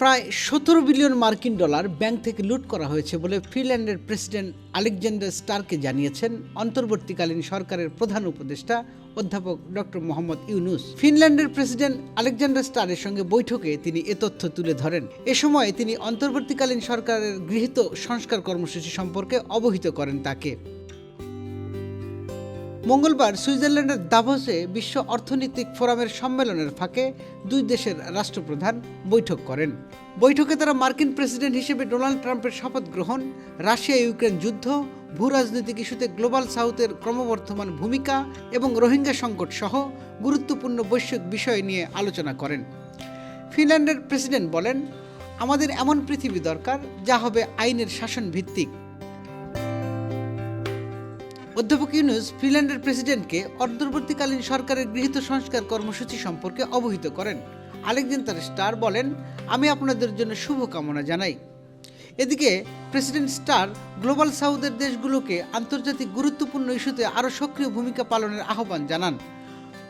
প্রায় সতেরো বিলিয়ন মার্কিন ডলার ব্যাংক থেকে লুট করা হয়েছে বলে ফিনল্যান্ডের প্রেসিডেন্ট আলেকজান্ডার স্টারকে জানিয়েছেন অন্তর্বর্তীকালীন সরকারের প্রধান উপদেষ্টা অধ্যাপক ডক্টর মোহাম্মদ ইউনুস। ফিনল্যান্ডের প্রেসিডেন্ট আলেকজান্ডার স্টারের সঙ্গে বৈঠকে তিনি এ তথ্য তুলে ধরেন। এ সময় তিনি অন্তর্বর্তীকালীন সরকারের গৃহীত সংস্কার কর্মসূচি সম্পর্কে অবহিত করেন তাকে। মঙ্গলবার সুইজারল্যান্ডের দাভোসে বিশ্ব অর্থনৈতিক ফোরামের সম্মেলনের ফাঁকে দুই দেশের রাষ্ট্রপ্রধান বৈঠক করেন। বৈঠকে তারা মার্কিন প্রেসিডেন্ট হিসেবে ডোনাল্ড ট্রাম্পের শপথ গ্রহণ রাশিয়া ইউক্রেন যুদ্ধ ভূ রাজনৈতিক ইস্যুতে গ্লোবাল সাউথের ক্রমবর্ধমান ভূমিকা এবং রোহিঙ্গা সংকট সহ গুরুত্বপূর্ণ বৈশ্বিক বিষয় নিয়ে আলোচনা করেন। ফিনল্যান্ডের প্রেসিডেন্ট বলেন, আমাদের এমন পৃথিবী দরকার যা হবে আইনের শাসন ভিত্তিক অধ্যাপক ইউনুস ফিনল্যান্ডের প্রেসিডেন্টকে অন্তর্বর্তীকালীন সরকারের গৃহীত সংস্কার কর্মসূচি সম্পর্কে অবহিত করেন। আলেকজান্ডার স্টার বলেন, আমি আপনাদের জন্য শুভকামনা জানাই। এদিকে, প্রেসিডেন্ট স্টার গ্লোবাল সাউথের দেশগুলোকে আন্তর্জাতিক গুরুত্বপূর্ণ ইস্যুতে আরও সক্রিয় ভূমিকা পালনের আহ্বান জানান।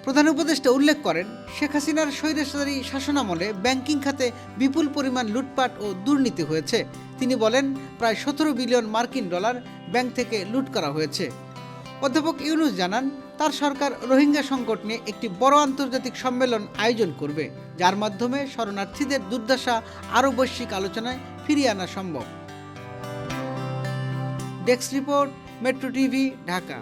প্রধান উপদেষ্টা উল্লেখ করেন, শেখ হাসিনার স্বৈরাচারী শাসনামলে ব্যাংকিং খাতে বিপুল পরিমাণ লুটপাট ও দুর্নীতি হয়েছে। তিনি বলেন, প্রায় সতেরো বিলিয়ন মার্কিন ডলার ব্যাংক থেকে লুট করা হয়েছে। অধ্যাপক ইউনুস জানান, তার সরকার রোহিঙ্গা সংকট নিয়ে একটি বড় আন্তর্জাতিক সম্মেলন আয়োজন করবে, যার মাধ্যমে শরণার্থীদের দুর্দশা আরও বৈশ্বিক আলোচনায় ফিরিয়ে আনা সম্ভব। Desk report, Metro TV, Dhaka.